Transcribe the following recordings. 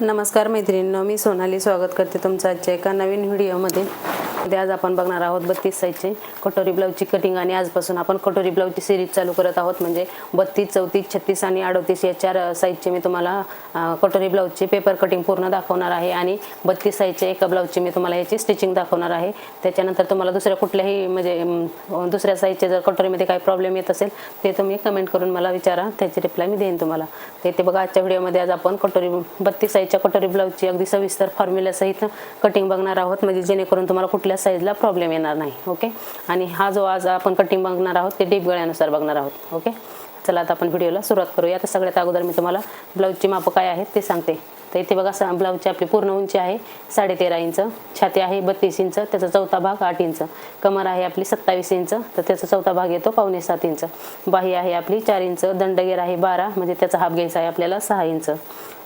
नमस्कार मैत्रिणींनो मी सोनाली स्वागत करते तुमचं आजच्या एका नवीन व्हिडिओमध्ये. आज आपण बघणार आहोत बत्तीस साईजचे कटोरी ब्लाऊजची कटिंग आणि आजपासून आपण कटोरी ब्लाऊजची सिरीज चालू करत आहोत. म्हणजे बत्तीस चौतीस छत्तीस आणि अडतीस या चार साईजचे मी तुम्हाला कटोरी ब्लाऊजची पेपर कटिंग पूर्ण दाखवणार आहे आणि बत्तीस साईजचे एका ब्लाऊजची मी तुम्हाला याची स्टिचिंग दाखवणार आहे. त्याच्यानंतर तुम्हाला दुसऱ्या कुठल्याही म्हणजे दुसऱ्या साईजचे जर कटोरीमध्ये काही प्रॉब्लेम येत असेल ते तुम्ही कमेंट करून मला विचारा. त्याची रिप्लाय मी देईन तुम्हाला. ते ते बघा आजच्या व्हिडिओमध्ये आज आपण कटोरी बत्तीस साईजच्या कटोरी ब्लाऊजची अगदी सविस्तर फॉर्म्युल्यासहित कटिंग बघणार आहोत. म्हणजे जेणेकरून तुम्हाला कुठल्या साईजला प्रॉब्लेम येणार नाही ओके आणि हा जो आज आपण कटिंग बघणार आहोत ते डीप गळ्यानुसार बघणार आहोत ओके चला आता आपण व्हिडिओला सुरुवात करूया. आता सगळ्यात अगोदर मी तुम्हाला ब्लाऊजची मापं काय आहेत ते सांगते. तर इथे बघा सा ब्लाऊजची आपली पूर्ण उंची आहे साडेतेरा इंच छाती आहे बत्तीस इंच त्याचा चौथा भाग आठ इंच कमर आहे आपली सत्तावीस इंच तर त्याचा चौथा भाग येतो पावणे सात इंच बाही आहे आपली चार इंच दंडगेर आहे बारा म्हणजे त्याचा हाफ घ्यायचा आहे आपल्याला सहा इंच.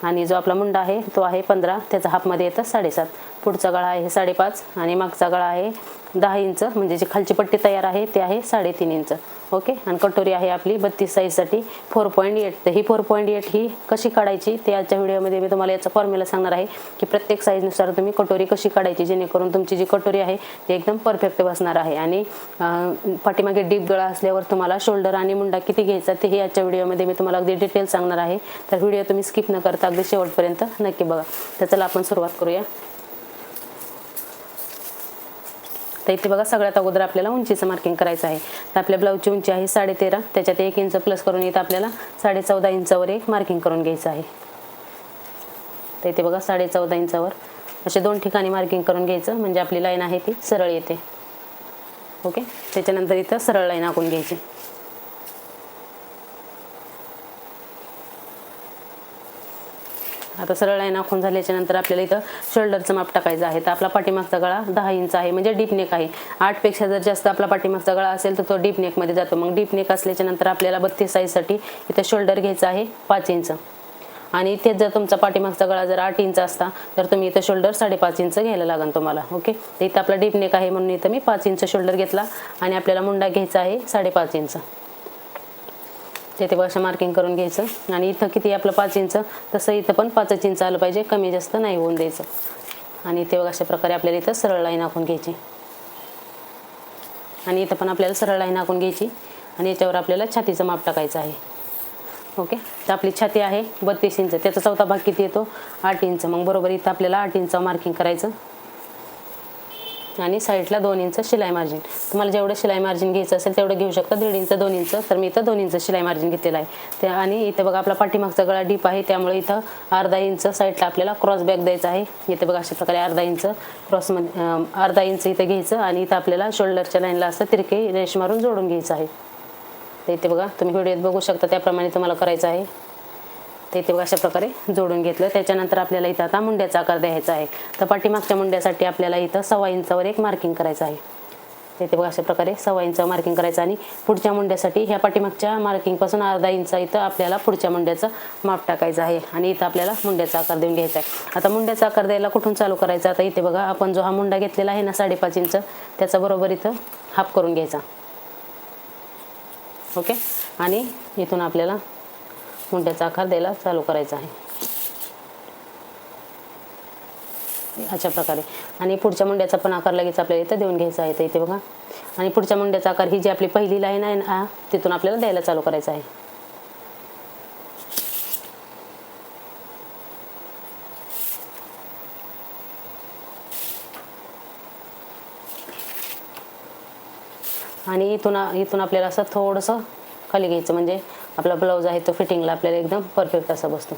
आणि जो आपला मुंडा आहे तो आहे पंधरा. त्याचा हाफमध्ये येतं साडेसात. पुढचा गळा आहे साडेपाच आणि मागचा गळा आहे दहा इंच. म्हणजे जी खालची पट्टी तयार आहे ते आहे साडेतीन इंच. ओके? आणि कटोरी आहे आपली बत्तीस साईजसाठी. Four point eight. तर ही फोर पॉईंट एट ही कशी काढायची? ते आजच्या व्हिडिओमध्ये मी तुम्हाला याचा फॉर्म्युला सांगणार आहे की प्रत्येक साईजनुसार तुम्ही कटोरी कशी काढायची जेणेकरून तुमची जी कटोरी आहे ती एकदम परफेक्ट बसणार आहे. आणि पाठीमागे डीप गळा असल्यावर तुम्हाला शोल्डर आणि मुंडा किती घ्यायचा तेही आजच्या व्हिडिओमध्ये मी तुम्हाला अगदी डिटेल सांगणार आहे. तर व्हिडिओ तुम्ही स्किप न करता अगदी शेवटपर्यंत. नक्की बघा. तर चला आपण सुरुवात करूया. तर इथे बघा सगळ्यात अगोदर आपल्याला उंचीचं मार्किंग करायचं आहे. तर आपल्या ब्लाऊजची उंची आहे साडेतेरा. त्याच्यात एक इंच प्लस करून इथं आपल्याला साडे चौदा इंचावर एक मार्किंग करून घ्यायचं आहे. तर इथे बघा साडे चौदा इंचावर असे दोन ठिकाणी मार्किंग करून घ्यायचं. म्हणजे आपली लाईन आहे ती सरळ येते. ओके? त्याच्यानंतर इथं सरळ लाईन आखून घ्यायची. आता सरळ लाईन आखून झाल्याच्यानंतर आपल्याला इथं शोल्डरचं माप टाकायचं आहे. तर आपला पाठीमागचा गळा दहा इंच आहे. म्हणजे डीप नेक आहे. आठपेक्षा जर जास्त आपला पाठीमागचा गळा असेल तर तो डीप नेकमध्ये जातो. मग डीप नेक असल्याच्या नंतर आपल्याला बत्तीस साईजसाठी इथं शोल्डर घ्यायचं आहे पाच इंच. आणि इथेच जर तुमचा पाठीमागचा गळा जर आठ इंच असता तर तुम्ही इथं शोल्डर साडेपाच इंच घ्यायला लागेल तुम्हाला. ओके? तर इथं आपला डीप नेक आहे म्हणून इथं मी पाच इंच शोल्डर घेतला आणि आपल्याला मुंडा घ्यायचा आहे साडेपाच इंच. आहे तेव्हा असं मार्किंग करून घ्यायचं. आणि इथं किती आपलं पाच इंच? तसं इथं पण पाचच इंच आलं पाहिजे. कमी जास्त नाही होऊन द्यायचं. आणि तेव्हा अशा प्रकारे आपल्याला इथं सरळ लाईन आखून घ्यायची. आणि इथं पण आपल्याला सरळ लाईन आखून घ्यायची. आणि याच्यावर आपल्याला छातीचं माप टाकायचं आहे. ओके? तर आपली छाती आहे बत्तीस इंच. त्याचा चौथा भाग किती येतो? आठ इंच. मग बरोबर इथं आपल्याला आठ इंच मार्किंग करायचं. आणि साईडला दोन इंच शिलाई मार्जिन तुम्हाला जेवढं शिलाई मार्जिन घ्यायचं असेल तेवढं घेऊ शकता. दीड इंच दोन इंच. तर मी इथं दोन इंच शिलाई मार्जिन घेतलेलं आहे. ते आणि इथं बघा आपला पाठीमागचा गळा डीप आहे. त्यामुळे इथं अर्धा इंच साईडला आपल्याला क्रॉस बॅक द्यायचा आहे. इथे बघा अशा प्रकारे अर्धा इंच क्रॉसमध्ये अर्धा इंच इथं घ्यायचं आणि इथं आपल्याला शोल्डरच्या लाईनला असं तिरके रेश मारून जोडून घ्यायचं आहे. तर इथे बघा तुम्ही व्हिडिओत बघू शकता. त्याप्रमाणे तुम्हाला करायचं आहे. ते ते बघा अशा प्रकारे जोडून घेतलं. त्याच्यानंतर आपल्याला इथं आता मुंड्याचा आकार द्यायचा आहे. तर पाठीमागच्या मुंड्यासाठी आपल्याला इथं सव्वा इंचावर एक मार्किंग करायचं आहे. ते इथे बघा अशा प्रकारे सव्वा इंच मार्किंग करायचं आणि पुढच्या मुंड्यासाठी ह्या पाठीमागच्या मार्किंगपासून अर्धा इंच इथं आपल्याला पुढच्या मुंड्याचं माप टाकायचं आहे. आणि इथं आपल्याला मुंड्याचा आकार देऊन घ्यायचा आहे. आता मुंड्याचा आकार द्यायला कुठून चालू करायचा? आता इथे बघा आपण जो हा मुंडा घेतलेला आहे ना साडेपाच इंच त्याचा बरोबर इथं हाफ करून घ्यायचा. ओके? आणि इथून आपल्याला मुंड्याचा आकार द्यायला चालू करायचा आहे. अशा प्रकारे. आणि पुढच्या मुंड्याचा पण आकार लगेच आपल्याला इथं देऊन घ्यायचा आहे तर इथे बघा. आणि पुढच्या मुंड्याचा आकार ही जी आपली पहिली लाईन आहे ना तिथून आपल्याला द्यायला चालू करायचं आहे. आणि इथून इथून आपल्याला असं थोडंसं खाली घ्यायचं म्हणजे आपला ब्लाऊज आहे तो फिटिंगला आपल्याला एकदम परफेक्ट असा बसतो.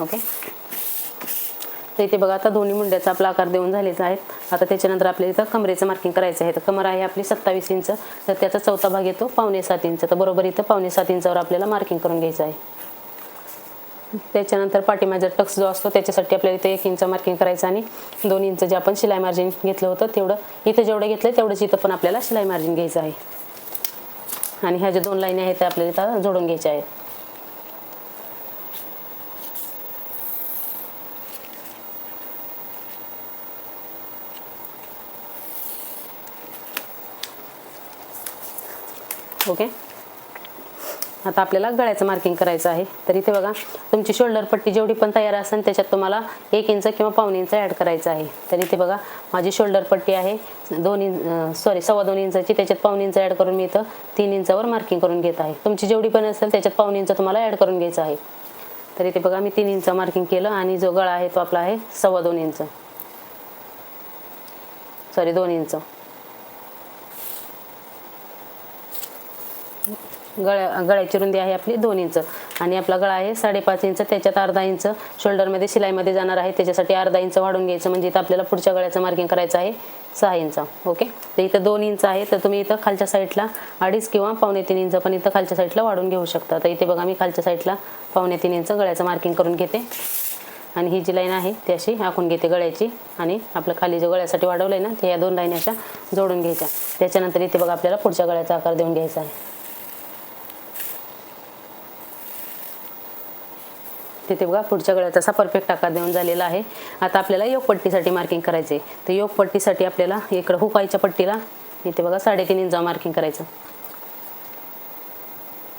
ओके? तर इथे बघा आता दोन्ही मुंड्याचा आपला आकार देऊन झालेचा आहेत आता त्याच्यानंतर आपल्याला इथं कमरेचं मार्किंग करायचं आहे. तर कमर आहे आपली सत्तावीस इंच. तर त्याचा चौथा भाग येतो पावणे सात इंच. तर बरोबर इथं पावणे सात इंचावर आपल्याला मार्किंग करून घ्यायचं आहे. त्याच्यानंतर पाठीमागचा टक्स जो असतो त्याच्यासाठी आपल्याला इथे एक इंच मार्किंग करायचं आणि दोन इंच जे आपण शिलाई मार्जिन घेतलं होतं तेवढं इथं जेवढं घेतलं तेवढंच इथं पण आपल्याला शिलाई मार्जिन घ्यायचं आहे. आणि ह्या ज्या दोन लाईनी आहेत त्या आपल्याला इथं जोडून घ्यायच्या आहेत. ओके? आता आपल्याला गळ्याचं मार्किंग करायचं आहे. तर इथे बघा तुमची शोल्डर पट्टी जेवढी पण तयार असेल त्याच्यात तुम्हाला एक इंच किंवा पाऊण इंच ॲड करायचं आहे. तर इथे बघा माझी शोल्डर पट्टी आहे. दोन इंच सॉरी सव्वा दोन इंचाची त्याच्यात पाऊण इंच ॲड करून मी इथं तीन इंचावर मार्किंग करून घेत आहे. तुमची जेवढी पण असेल त्याच्यात पाऊण इंच तुम्हाला ॲड करून घ्यायचं आहे. तर इथे बघा मी तीन इंच मार्किंग केलं आणि जो गळा आहे तो आपला आहे सव्वा दोन इंच. सॉरी दोन इंच. गळ्या गळ्याची रुंदी आहे आपली दोन इंच. आणि आपला गळा आहे साडेपाच इंच त्याच्यात अर्धा इंच. शोल्डरमध्ये शिलाईमध्ये जाणार आहे त्याच्यासाठी अर्धा इंच वाढून घ्यायचं म्हणजे इथं आपल्याला पुढच्या गळ्याचं मार्किंग करायचं आहे सहा इंच. ओके तर इथं दोन इंच आहे तर तुम्ही इथं खालच्या साईडला अडीच किंवा पावणे तीन इंच पण इथं खालच्या साईडला वाढून घेऊ शकता. तर इथे बघा मी खालच्या साईडला पावणे तीन इंच गळ्याचं मार्किंग करून घेते. आणि ही जी लाईन आहे ती अशी आखून घेते गळ्याची. आणि आपलं खाली जो गळ्यासाठी वाढवलं आहे ना ते या दोन लाईन अशा जोडून घ्यायच्या. त्याच्यानंतर इथे बघा आपल्याला पुढच्या गळ्याचा आकार देऊन घ्यायचा आहे. तिथे बघा पुढच्या गळ्याचा असा परफेक्ट आकार देऊन झालेला आहे. आता आपल्याला योगपट्टीसाठी मार्किंग मार्किंग करायचे तर योगपट्टीसाठी आपल्याला इकडं हुकायच्या पट्टीला इथे बघा साडेतीन इंच मार्किंग करायचं.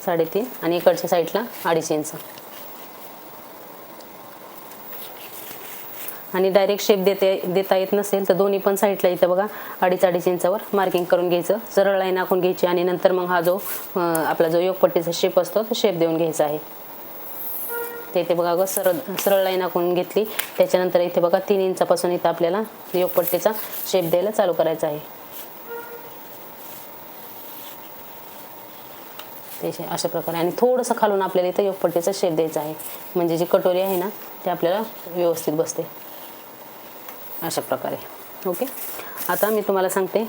साडेतीन आणि इकडच्या साईडला अडीच इंच. आणि डायरेक्ट शेप देते देता येत नसेल तर दोन्ही पण साईडला इथं बघा अडीच अडीच इंचावर मार्किंग करून घ्यायचं. सरळ लाईन आखून घ्यायची आणि नंतर मग हा जो आपला जो योगपट्टीचा शेप असतो तो शेप देऊन घ्यायचा आहे. ते इथे बघा अगं सरळ सरळ लाईन आखून घेतली. त्याच्यानंतर इथे बघा तीन इंचापासून इथं आपल्याला योगपट्टीचा शेप द्यायला चालू करायचा आहे. ते अशा प्रकारे. आणि थोडंसं खालून आपल्याला इथं योगपट्टीचा शेप द्यायचा आहे. म्हणजे जी कटोरी आहे ना ते आपल्याला व्यवस्थित बसते. अशा प्रकारे. ओके? आता मी तुम्हाला सांगते.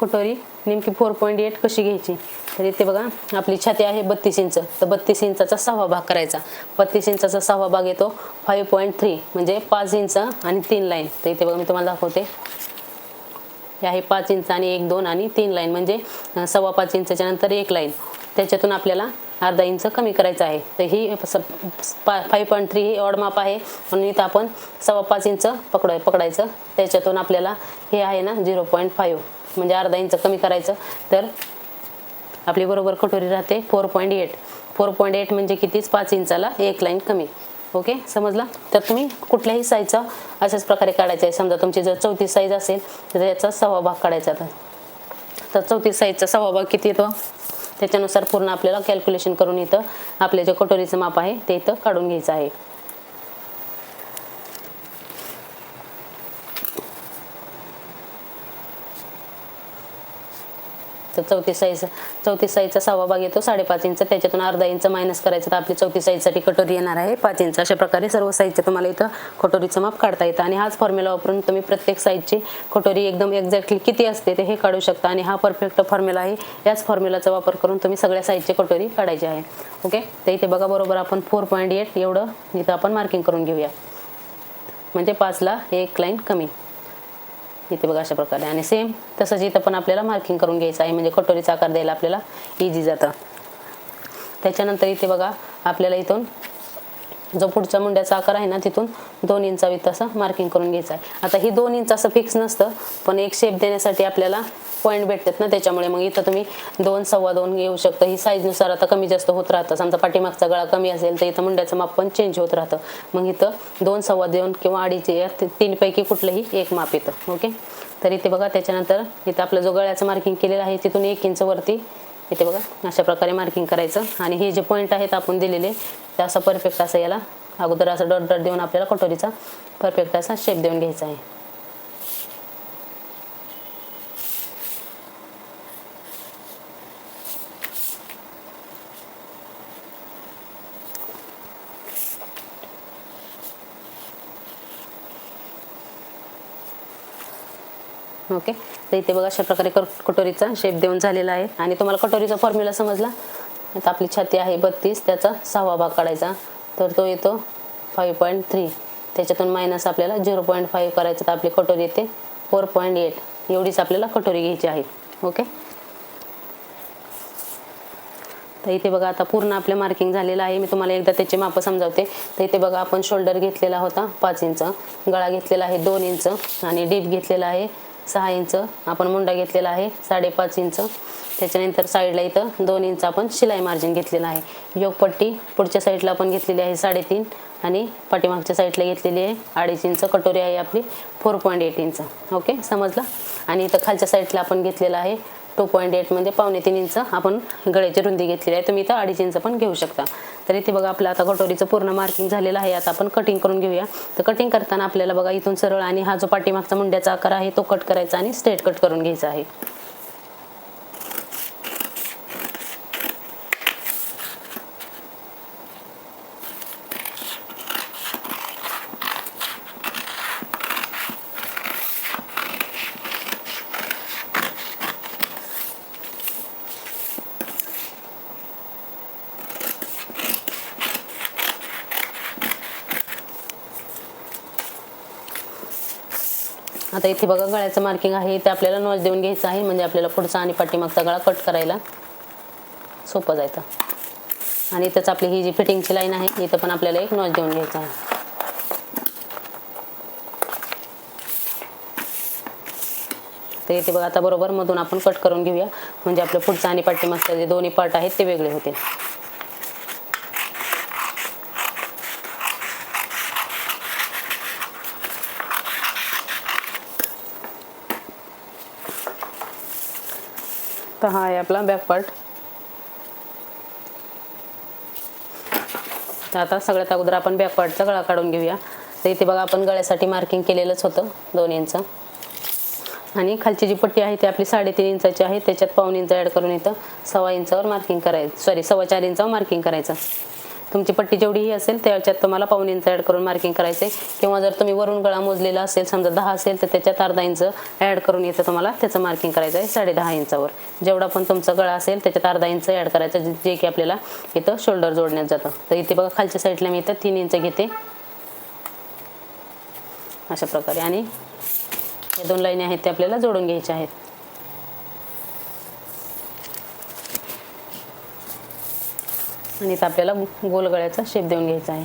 कटोरी नेमकी फोर पॉईंट एट कशी घ्यायची? तर इथे बघा आपली छाती आहे बत्तीस इंच. तर बत्तीस इंचाचा सहावा भाग करायचा. बत्तीस इंचाचा सहावा भाग येतो फाईव्ह पॉईंट थ्री म्हणजे पाच इंच आणि तीन लाईन तर इथे बघा मी तुम्हाला दाखवते. हे आहे पाच इंच आणि एक दोन आणि तीन लाईन म्हणजे सव्वा पाच इंचाच्या नंतर एक लाईन त्याच्यातून आपल्याला अर्धा इंच कमी करायचं आहे. तर ही फाईव्ह पॉईंट थ्री ही ऑड माप आहे. म्हणून इथं आपण सव्वा पाच इंच पकड पकडायचं. त्याच्यातून आपल्याला हे आहे ना झिरो पॉईंट फाईव्ह म्हणजे अर्धा इंच कमी करायचं. तर आपली बरोबर कटोरी राहते four point eight four point eight म्हणजे कितीच पाच इंचाला एक लाईन कमी. ओके समजला? तर तुम्ही कुठल्याही साईजचा अशाच प्रकारे काढायचा आहे. समजा तुमची जर चौतीस साईज असेल तर याचा सव्वा भाग काढायचा आता. तर चौतीस साईजचा सव्वा भाग किती येतो? त्याच्यानुसार पूर्ण आपल्याला कॅल्क्युलेशन करून इथं आपले जे कटोरीचं माप आहे ते इथं काढून घ्यायचं आहे. तर चौतीस साईज चौतीस साईजचा सहावा भाग येतो साडेपाच इंच. त्याच्यातून अर्धा इंच मायनस करायचं तर आपली चौतीस साईजसाठी कटोरी येणार आहे पाच इंच. अशा प्रकारे सर्व साईजचे तुम्हाला इथं कटोरीचं माप काढता येतं. आणि हाच फॉर्म्युला वापरून तुम्ही प्रत्येक साईजची कटोरी एकदम एक्झॅक्टली किती असते ते हे काढू शकता. आणि हा परफेक्ट फॉर्म्युला आहे. याच फॉर्म्युलाचा वापर करून तुम्ही सगळ्या साईजची कटोरी काढायची आहे. ओके तर इथे बघा बरोबर आपण फोर पॉईंट एट एवढं इथं आपण मार्किंग करून घेऊया. म्हणजे पाचला एक लाईन कमी. इथे बघा अशा प्रकारे. आणि सेम तसंच इथं पण आपल्याला मार्किंग करून घ्यायचं आहे. म्हणजे कटोरीचा आकार द्यायला आपल्याला इझी जातं. त्याच्यानंतर इथे बघा आपल्याला इथून जो पुढचा मुंड्याचा आकार आहे ना तिथून दोन इंचावीत असं मार्किंग करून घ्यायचं आहे. आता ही दोन इंच असं फिक्स नसतं पण एक शेप देण्यासाठी आपल्याला पॉईंट भेटतात ना त्याच्यामुळे मग इथं तुम्ही दोन सव्वा दोन घेऊ शकता. ही साईजनुसार आता कमी जास्त होत राहतं. समजा पाठीमागचा गळा कमी असेल तर इथं मुंड्याचं माप पण चेंज होत राहतं. मग इथं दोन सव्वा दोन किंवा अडीच या तीनपैकी कुठलंही एक माप येतं ओके तर इथे बघा त्याच्यानंतर इथं आपलं जो गळ्याचं मार्किंग केलेलं आहे तिथून एक इंच वरती इथे बघा अशा प्रकारे मार्किंग करायचं. आणि हे जे पॉईंट आहेत आपण दिलेले ते असं परफेक्ट असं याला अगोदर असं डॉट डॉट देऊन आपल्याला कटोरीचा परफेक्ट असा शेप देऊन घ्यायचा आहे. ओके? तर इथे बघा अशा प्रकारे कटोरीचा शेप देऊन झालेला आहे. आणि तुम्हाला कटोरीचा फॉर्म्युला समजला? आता आपली छाती आहे बत्तीस त्याचा सहावा भाग काढायचा. तर तो येतो फाईव्ह पॉईंट थ्री त्याच्यातून मायनस आपल्याला झिरो पॉईंट फाईव्ह करायचं. तर आपली कटोरी येते फोर पॉईंट एट एवढीच आपल्याला कटोरी घ्यायची आहे. ओके? तर इथे बघा आता पूर्ण आपलं मार्किंग झालेलं आहे. मी तुम्हाला एकदा त्याचे माप समजावते. तर इथे बघा आपण शोल्डर घेतलेला होता पाच इंच. गळा घेतलेला आहे दोन इंच. आणि डीप घेतलेला आहे सहा इंच आपण मुंडा घेतलेला आहे साडेपाच इंच. त्याच्यानंतर साईडला इथं दोन इंच आपण शिलाई मार्जिन घेतलेलं आहे. योगपट्टी पुढच्या साईडला आपण घेतलेली आहे साडेतीन आणि पाठीमागच्या साईडला घेतलेली आहे अडीच इंच. कटोरी आहे आपली four point eight inch. Okay समजलं? आणि इथं खालच्या साईडला आपण घेतलेलं आहे टू पॉईंट एट म्हणजे पावणे तीन इंच आपण गळ्याची रुंदी घेतलेली आहे. तुम्ही इथं अडीच इंच पण घेऊ शकता. तर इथे बघा आपलं आता कटोरीचं पूर्ण मार्किंग झालेलं आहे. आता आपण कटिंग करून घेऊया. तर कटिंग करताना आपल्याला बघा इथून सरळ आणि हा जो पाठीमागचा मुंड्याचा आकार आहे तो कट करायचा आणि स्ट्रेट कट करून घ्यायचा आहे. आता इथे बघा गळ्याचं मार्किंग आहे. इथे आपल्याला नॉच देऊन घ्यायचं आहे. म्हणजे आपल्याला पुढचा आणि पाठीमागचा गळा कट करायला सोपं जायचं. आणि इथंच आपली ही जी फिटिंगची लाईन आहे इथं पण आपल्याला एक नॉच देऊन घ्यायचा आहे. तर इथे बघा आता बरोबर मधून आपण कट करून घेऊया. म्हणजे आपलं पुढचा आणि पाठीमागचा जे दोन्ही पार्ट आहेत ते वेगळे होतील. तर हा आहे आपला बॅक पार्ट तर आता सगळ्यात अगोदर आपण बॅक पार्टचा गळा काढून घेऊया. तर इथे बघा आपण गळ्यासाठी मार्किंग केलेलंच होतं दोन इंच आणि खालची जी पट्टी आहे ती आपली साडेतीन इंचाची आहे. त्याच्यात पाऊन इंच ॲड करून इथं सव्वा इंचावर मार्किंग करायचं सॉरी सव्वा चार इंचावर मार्किंग करायचं. तुमची पट्टी जेवढीही असेल त्याच्यात तुम्हाला पाऊन इंच ॲड करून मार्किंग करायचं आहे किंवा जर तुम्ही वरून गळा मोजलेला असेल समजा दहा असेल तर त्याच्यात अर्धा इंच ॲड करून इथं तुम्हाला त्याचं मार्किंग करायचं आहे साडे दहा इंचावर. जेवढा पण तुमचा गळा असेल त्याच्यात अर्धा इंच ॲड करायचं जे- की आपल्याला इथं शोल्डर जोडण्यात जातं. तर इथे बघा खालच्या साईडला मी इथं तीन इंच घेते. अशा प्रकारे. आणि या दोन लाईनी आहेत ते आपल्याला जोडून घ्यायच्या आहेत. आणि इथं आपल्याला गोल गळ्याचा शेप देऊन घ्यायचा आहे.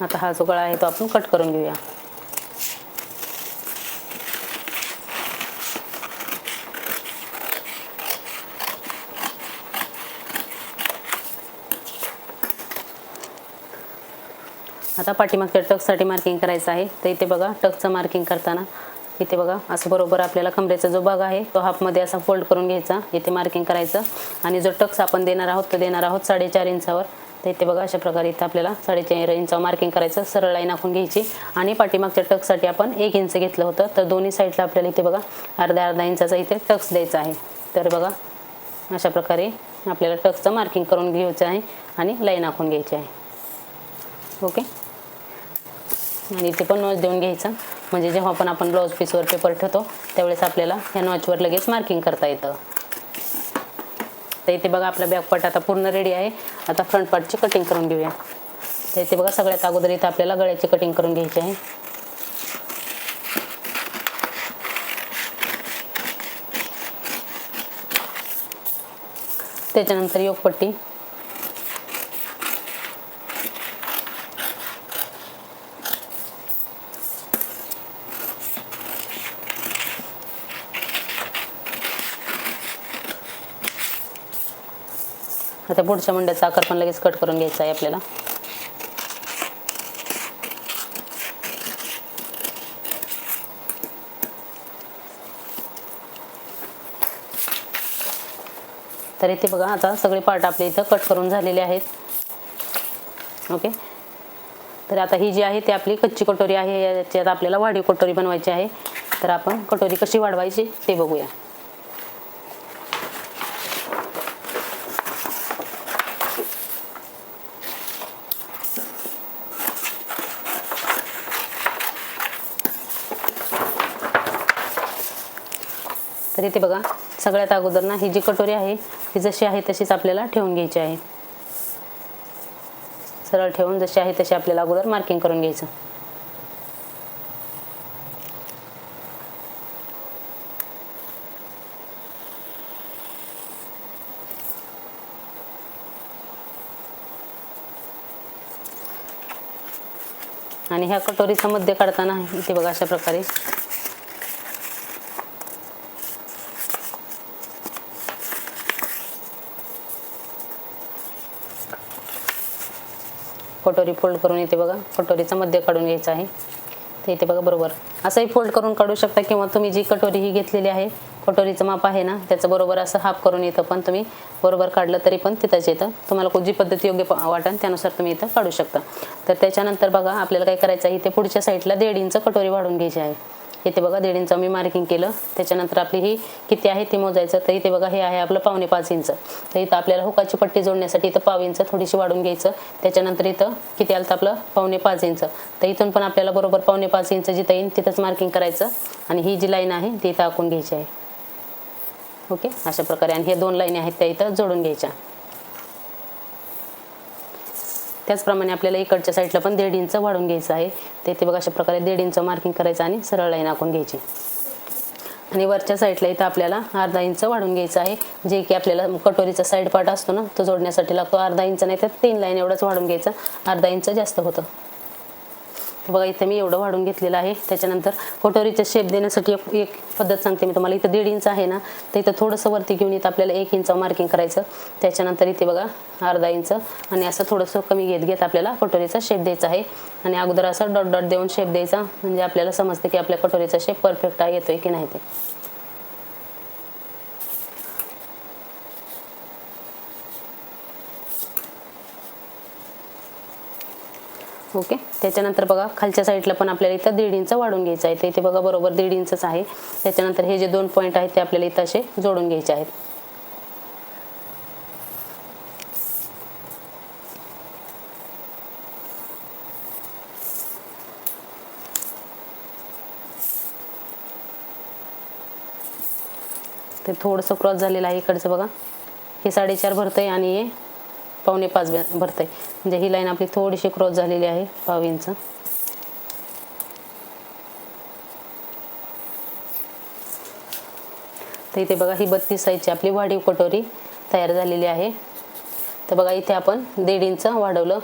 आता हा जो गळा आहे तो आपण कट करून घेऊया. आता पाठीमागच्या टकसाठी मार्किंग करायचं आहे. तर इथे बघा टकचं मार्किंग करताना इथे बघा असं बरोबर आपल्याला कमरेचा जो भाग आहे तो हाफमध्ये असा फोल्ड करून घ्यायचा. इथे मार्किंग करायचं. आणि जो टक्स आपण देणार आहोत तो देणार आहोत साडेचार इंचावर. तर इथे बघा अशा प्रकारे इथं आपल्याला साडेचार इंचावर मार्किंग करायचं. सरळ लाईन आखून घ्यायची. आणि पाठीमागच्या टक्ससाठी आपण एक इंच घेतलं होतं. तर दोन्ही साईडला आपल्याला इथे बघा अर्ध्या अर्धा इंचाचा इथे टक्स द्यायचा आहे. तर बघा अशा प्रकारे आपल्याला टक्सचं मार्किंग करून घ्यायचं आहे आणि लाईन आखून घ्यायची आहे. ओके आणि इथे पण नोज देऊन घ्यायचा. म्हणजे जेव्हा पण आपण ब्लाऊज पीसवर पेपर ठेवतो त्यावेळेस आपल्याला ह्या नॉचवर लगेच मार्किंग करता येतं. तर इथे बघा आपला बॅक पार्ट आता पूर्ण रेडी आहे. आता फ्रंट पार्टची कटिंग करून घेऊया. तर इथे बघा सगळ्यात अगोदर इथं आपल्याला गळ्याची कटिंग करून घ्यायची आहे. त्याच्यानंतर योगपट्टी. आता पुढच्या मुंड्याचा आकार पण लगेच कट करून घ्यायचा आहे आपल्याला. तर इथे बघा आता सगळे पार्ट आपले इथं कट करून झालेले आहेत. ओके? तर आता ही जी आहे ती आपली कच्ची कटोरी आहे याच्यात आपल्याला वाढीव कटोरी बनवायची आहे. तर आपण कटोरी कशी वाढवायची ते बघूया. तर इथे बघा सगळ्यात अगोदर ना ही जी कटोरी आहे ती जशी आहे तशीच आपल्याला ठेवून घ्यायची आहे. सरळ ठेवून जशी आहे तशी आपल्याला अगोदर मार्किंग करून घ्यायचं. आणि ह्या कटोरीचा मध्य काढताना इथे बघा अशा प्रकारे कटोरी फोल्ड करून इथे बघा. कटोरीचा मध्य काढून घ्यायचा आहे. तर इथे बघा बरोबर. असंही फोल्ड करून काढू शकता किंवा तुम्ही जी कटोरी ही घेतलेली आहे कटोरीचं माप आहे ना त्याचं बरोबर असं हाफ करून येतं पण तुम्ही बरोबर काढलं तरी पण तिथंच येतं. तुम्हाला कोणती पद्धत योग्य प- वाटेल त्यानुसार तुम्ही इथं काढू शकता. तर त्याच्यानंतर बघा आपल्याला काय करायचं आहे इथे पुढच्या साईडला दीड इंच कटोरी वाढून घ्यायची आहे. इथे बघा दीड इंच मी मार्किंग केलं. त्याच्यानंतर आपली ही किती आहे ती मोजायचं. तर इथे बघा हे आहे आपलं पावणे पाच इंच. तर इथं आपल्याला हुकाची पट्टी जोडण्यासाठी इथं पाव इंच थोडीशी वाढून घ्यायचं. त्याच्यानंतर इथं किती आलं तर आपलं पावणे पाच इंच. तर इथून पण आपल्याला बरोबर पावणे पाच इंच जिथं येईल तिथंच मार्किंग करायचं. आणि ही जी लाईन आहे ती इथं आखून घ्यायची आहे. ओके? अशा प्रकारे. आणि हे दोन लाईनी आहेत त्या इथं जोडून घ्यायच्या. त्याचप्रमाणे आपल्याला इकडच्या साईडला पण दीड इंच वाढून घ्यायचं आहे. ते ते बघा अशा प्रकारे दीड इंच मार्किंग करायचं आणि सरळ लाईन आखून घ्यायची. आणि वरच्या साईडला इथं आपल्याला अर्धा इंच वाढून घ्यायचं आहे. जे की आपल्याला कटोरीचा साईड पार्ट असतो ना तो जोडण्यासाठी लागतो. अर्धा इंच नाही तर तीन लाईन एवढंच वाढून घ्यायचं. अर्धा इंच जास्त होतं. बघा इथं मी एवढं वाढून घेतलेलं आहे. त्याच्यानंतर कटोरीचा शेप देण्यासाठी एक एक पद्धत सांगते मी तुम्हाला. इथं दीड इंच आहे ना तर इथं थोडंसं वरती घेऊन इथं आपल्याला एक इंच मार्किंग करायचं. त्याच्यानंतर इथे बघा अर्धा इंच आणि असं थोडंसं कमी घेत घेत आपल्याला कटोरीचा शेप द्यायचा आहे. आणि अगोदर असं डॉट डॉट देऊन शेप द्यायचा. म्हणजे आपल्याला समजते की आपल्या कटोरीचा शेप परफेक्ट येतोय की नाही ते. ओके? त्याच्यानंतर बघा खालच्या साईडला पण आपल्याला इथं दीड इंच वाढून घ्यायचं आहे. तर इथे बघा बरोबर दीड इंचच आहे. त्याच्यानंतर हे जे दोन पॉईंट आहेत ते आपल्याला इथं असे जोडून घ्यायचे आहेत. ते थोडंसं क्रॉस झालेलं आहे इकडचं बघा. हे साडेचार भरतंय आणि हे पावणे पाच भरत आहे म्हणजे ही लाईन आपली थोडीशी क्रॉस झालेली आहे पाव इंच तर इथे बघा ही बत्तीस साईजची आपली वाढीव कटोरी तयार झालेली आहे. तर बघा इथे आपण दीड इंच वाढवलं.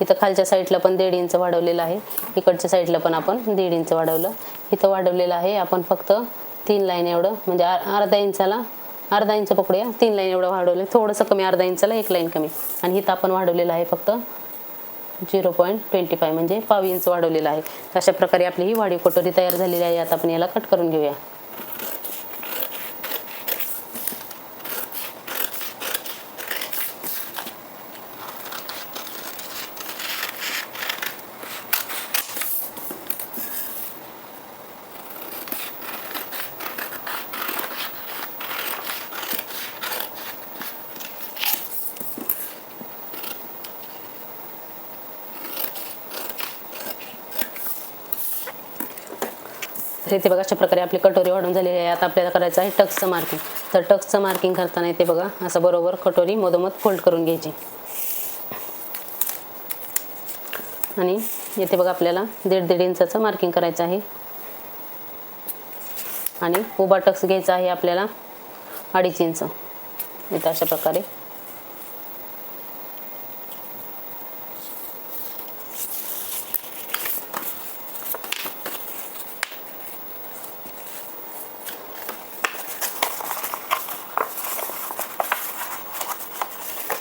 इथं खालच्या साईडला पण दीड इंच वाढवलेलं आहे. इकडच्या साईडला पण आपण दीड इंच वाढवलं. इथं वाढवलेलं आहे आपण फक्त तीन लाईन एवढं. म्हणजे अर- अर्धा इंचाला अर्धा इंच पकडूया. तीन लाईन एवढं वाढवलं थोडंसं कमी अर्धा इंचाला एक लाईन कमी. आणि इथं आपण वाढवलेलं आहे फक्त झिरो पॉईंट ट्वेंटी फाय म्हणजे पाव इंच वाढवलेलं आहे. अशा प्रकारे आपली ही वाढीव कटोरी तयार झालेली आहे. आता आपण याला कट करून घेऊया. इथे बघा अशा प्रकारे आपली कटोरी वाढून झालेली आहे. आता आपल्याला करायचं आहे टक्सचं मार्किंग तर टक्सचं मार्किंग करताना इथे बघा असं बरोबर कटोरी मधोमध फोल्ड करून घ्यायची. आणि इथे बघा आपल्याला दीड दीड इंचाचं मार्किंग करायचं आहे. आणि उभा टक्स घ्यायचा आहे आपल्याला अडीच इंच. इथं अशा प्रकारे.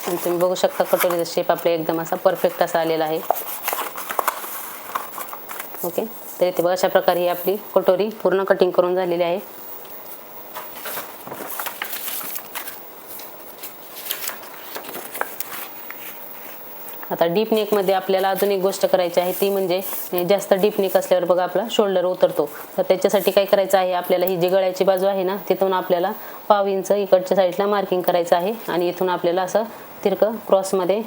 आणि तुम्ही बघू शकता कटोरीचा शेप आपला एकदम असा परफेक्ट असा आलेला आहे. ओके तर इथे बघा अशा प्रकारे ही आपली कटोरी पूर्ण कटिंग करून झालेली आहे. आता डीप नेकमध्ये आपल्याला अजून एक गोष्ट करायची आहे ती म्हणजे जास्त डीप नेक असल्यावर बघा आपला शोल्डर उतरतो. तर त्याच्यासाठी काय करायचं आहे आपल्याला ही जी गळ्याची बाजू आहे ना तिथून आपल्याला पाव इंच इकडच्या साईडला मार्किंग करायचं आहे आणि इथून आपल्याला असं तिरकं क्रॉसमध्ये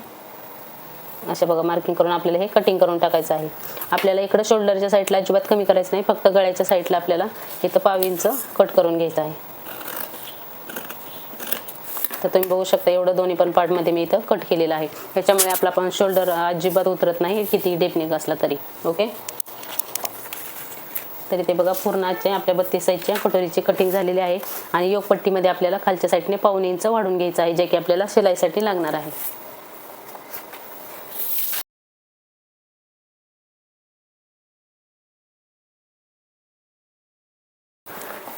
अशा बघा मार्किंग करून आपल्याला हे कटिंग करून टाकायचं आहे. आपल्याला इकडं शोल्डरच्या साईडला अजिबात कमी करायचं नाही फक्त गळ्याच्या साईडला आपल्याला इथं पाव इंच कट करून घ्यायचं आहे. तर तुम्ही बघू शकता एवढं दोन्ही पण पार्टमध्ये मी इथं कट केलेलं आहे. त्याच्यामुळे आपला पण शोल्डर अजिबात उतरत नाही किती डेपनिक असला तरी. ओके तरी ते बघा पूर्णाच्या आपल्या बत्तीस साईजच्या कटोरीची कटिंग झालेली आहे. आणि योगपट्टीमध्ये आपल्याला खालच्या साईडने पाऊन इंच वाढून घ्यायचं आहे जे की आपल्याला शिलाईसाठी लागणार आहे.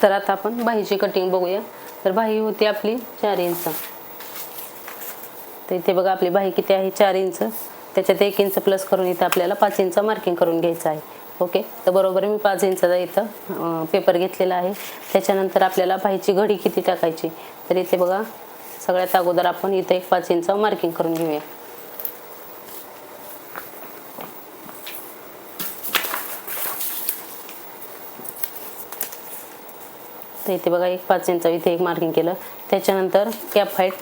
तर आता आपण बाहीची कटिंग बघूया. तर बाही होती आपली चार इंच. तर इथे बघा आपली बाही किती आहे? चार इंच. त्याच्यात एक इंच प्लस करून इथे आपल्याला पाच इंच मार्किंग करून घ्यायचं आहे. ओके? तर बरोबर मी पाच इंचाचा इथं पेपर घेतलेला आहे. त्याच्यानंतर आपल्याला पाहिजे घडी किती टाकायची? तर इथे बघा सगळ्यात अगोदर आपण इथं एक पाच इंच मार्किंग करून घेऊया. तर इथे बघा एक पाच इंच इथे एक मार्किंग केलं. त्याच्यानंतर कॅप हाईट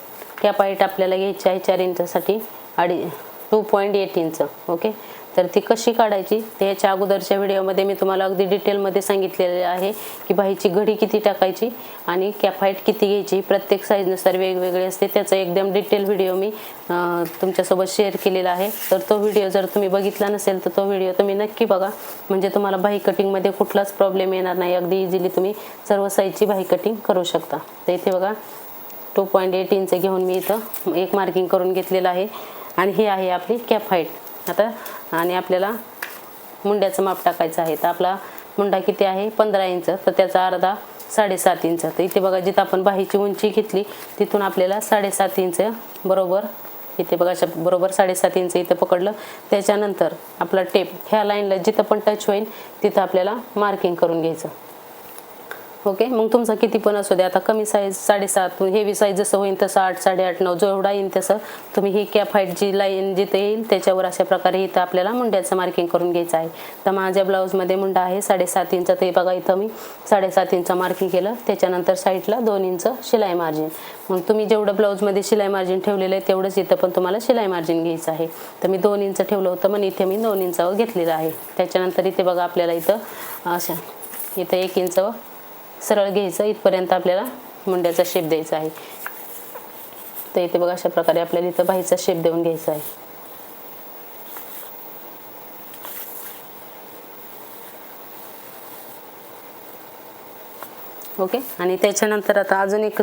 कॅप हाईट आपल्याला घ्यायची आहे चार इंचासाठी अडी two point eight inch okay? तर ती कशी काढायची? ते याच्या अगोदरच्या व्हिडिओमध्ये मी तुम्हाला अगदी डिटेलमध्ये सांगितलेले आहे की बाहीची घडी किती टाकायची आणि कॅफाईट किती घ्यायची प्रत्येक साईजनुसार वेगवेगळे असते. त्याचा एकदम डिटेल व्हिडिओ मी तुमच्यासोबत शेअर केलेला आहे. तर तो व्हिडिओ जर तुम्ही बघितला नसेल तर तो व्हिडिओ तुम्ही नक्की बघा. म्हणजे तुम्हाला बाही कटिंगमध्ये कुठलाच प्रॉब्लेम येणार नाही. अगदी इझिली तुम्ही सर्व साईजची बाही कटिंग करू शकता. तर इथे बघा टू पॉईंट एट इंच घेऊन मी इथं एक मार्किंग करून घेतलेलं आहे. आणि ही आहे आपली कॅप हाईट. आता. आणि आपल्याला मुंड्याचं माप टाकायचं आहे. तर आपला मुंडा किती आहे? पंधरा इंच. तर त्याचा अर्धा साडेसात इंच. तर इथे बघा जिथं आपण बाहीची उंची घेतली तिथून आपल्याला साडेसात इंच बरोबर इथे बघा अशा बरोबर साडेसात इंच इथं पकडलं. त्याच्यानंतर आपला टेप ह्या लाईनला जिथं पण टच होईल तिथं आपल्याला मार्किंग करून घ्यायचं. ओके? मग तुमचा किती पण असू दे आता कमी साईज साडेसात हेवी साईज जसं होईल तसं आठ साडेआठ नऊ जेवढा येईल तसं तुम्ही ही कॅप हाईटची लाईन जिथे येईल त्याच्यावर अशा प्रकारे इथं आपल्याला मुंड्याचं मार्किंग करून घ्यायचं आहे. तर माझ्या ब्लाऊजमध्ये मुंडा आहे साडेसात इंच ते बघा इथं मी साडेसात इंच मार्किंग केलं. त्याच्यानंतर साईडला दोन इंच शिलाई मार्जिन मग तुम्ही जेवढं ब्लाऊजमध्ये शिलाई मार्जिन ठेवलेलं आहे तेवढंच इथं पण तुम्हाला शिलाई मार्जिन घ्यायचं आहे. तर मी दोन इंच ठेवलं होतं मग इथे मी दोन इंचावर घेतलेलं आहे. त्याच्यानंतर इथे बघा आपल्याला इथं अशा इथं एक इंच सरळ घ्यायचं इथपर्यंत आपल्याला मुंड्याचा शेप द्यायचा आहे. तर इथे बघा अशा प्रकारे आपल्याला इथं बाहीचा शेप देऊन घ्यायचा आहे. ओके आणि त्याच्यानंतर आता अजून एक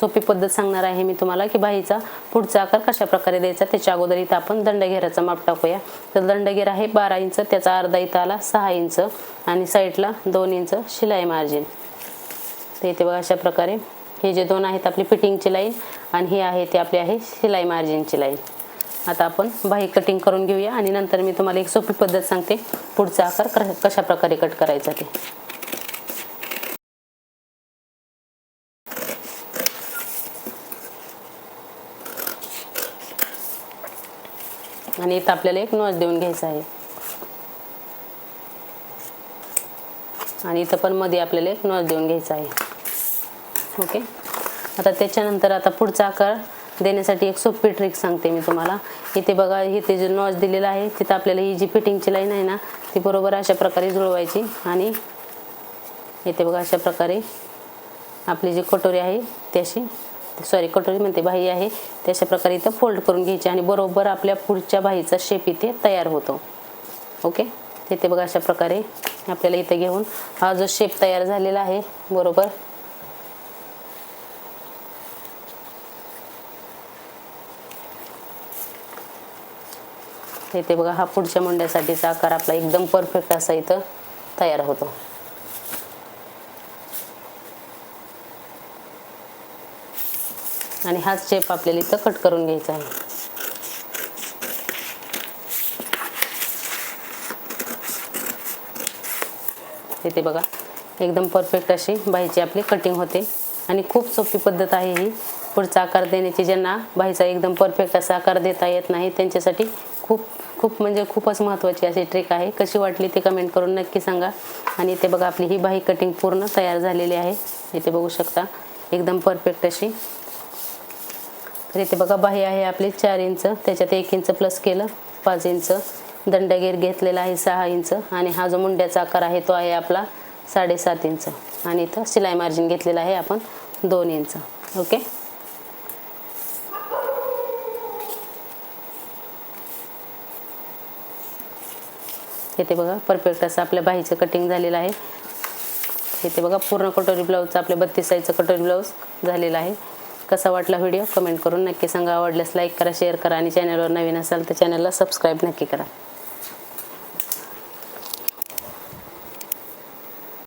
सोपी पद्धत सांगणार आहे मी तुम्हाला की बाहीचा पुढचा आकार कशा प्रकारे द्यायचा त्याच्या अगोदर इथं आपण दंडघेराचा माप टाकूया. तर दंडघेर आहे बारा इंच त्याचा अर्धा इथं आला सहा इंच आणि साईडला दोन इंच शिलाई मार्जिन. तर इथे बघा अशा प्रकारे हे जे दोन आहेत आपली फिटिंगची लाईन आणि ही आहे ती आपली आहे शिलाई मार्जिनची लाईन. आता आपण बाही कटिंग करून घेऊया आणि नंतर मी तुम्हाला एक सोपी पद्धत सांगते पुढचा आकार क- कशा प्रकारे कट करायचा ते. आणि इथं आपल्याला एक नॉच देऊन घ्यायचा आहे. आणि इथं पण मध्ये आपल्याला एक नॉच देऊन घ्यायचा आहे. ओके? आता त्याच्यानंतर आता पुढचा आकार देण्यासाठी एक सोपी ट्रिक सांगते मी तुम्हाला. इथे बघा इथे जे नॉच दिलेला आहे तिथं आपल्याला ही जी फिटिंगची लाईन आहे ना ती बरोबर अशा प्रकारे जुळवायची. आणि इथे बघा अशा प्रकारे आपली जी कटोरी आहे त्याशी सॉरी कटोरी म्हणते बाही आहे. ती प्रकारे इथं फोल्ड करून घ्यायची आणि बरोबर आपल्या पुढच्या बाहीचा शेप इथे तयार होतो. ओके तिथे बघा अशा प्रकारे आपल्याला इथे घेऊन हा जो शेप तयार झालेला आहे बरोबर? इथे बघा हा पुढच्या मुंड्यासाठीचा आकार आपला एकदम परफेक्ट असा इथं तयार होतो. आणि हाच शेप आपल्याला इथं कट करून घ्यायचा आहे. येते बघा एकदम परफेक्ट अशी बाईची आपली कटिंग होते. आणि खूप सोपी पद्धत आहे ही. पुढचा आकार देण्याची ज्यांना बाईचा एकदम परफेक्ट असा आकार देता येत नाही त्यांच्यासाठी खूप खूप म्हणजे खूपच महत्त्वाची अशी ट्रिक आहे. कशी वाटली ते कमेंट करून नक्की सांगा. आणि इथे बघा आपली ही बाही कटिंग पूर्ण तयार झालेली आहे. इथे बघू शकता एकदम परफेक्ट अशी. तर इथे बघा बाही आहे आपली चार इंच. त्याच्यात एक इंच प्लस केलं पाच इंच. दंडगीर घेतलेला आहे सहा इंच. आणि हा जो मुंड्याचा आकार आहे तो आहे आपला साडेसात इंच. आणि इथं शिलाई मार्जिन घेतलेला आहे आपण दोन इंच. ओके इथे बघा परफेक्ट असं आपल्या बाहीचं कटिंग झालेलं आहे. इथे बघा पूर्ण कटोरी ब्लाऊजचं आपल्या बत्तीस साईजचं कटोरी ब्लाऊज झालेला आहे. कसा वाटला व्हिडिओ कमेंट करून नक्की सांगा. आवडल्यास लाईक करा शेअर करा आणि चॅनलवर नवीन असाल तर चॅनलला सबस्क्राईब नक्की करा.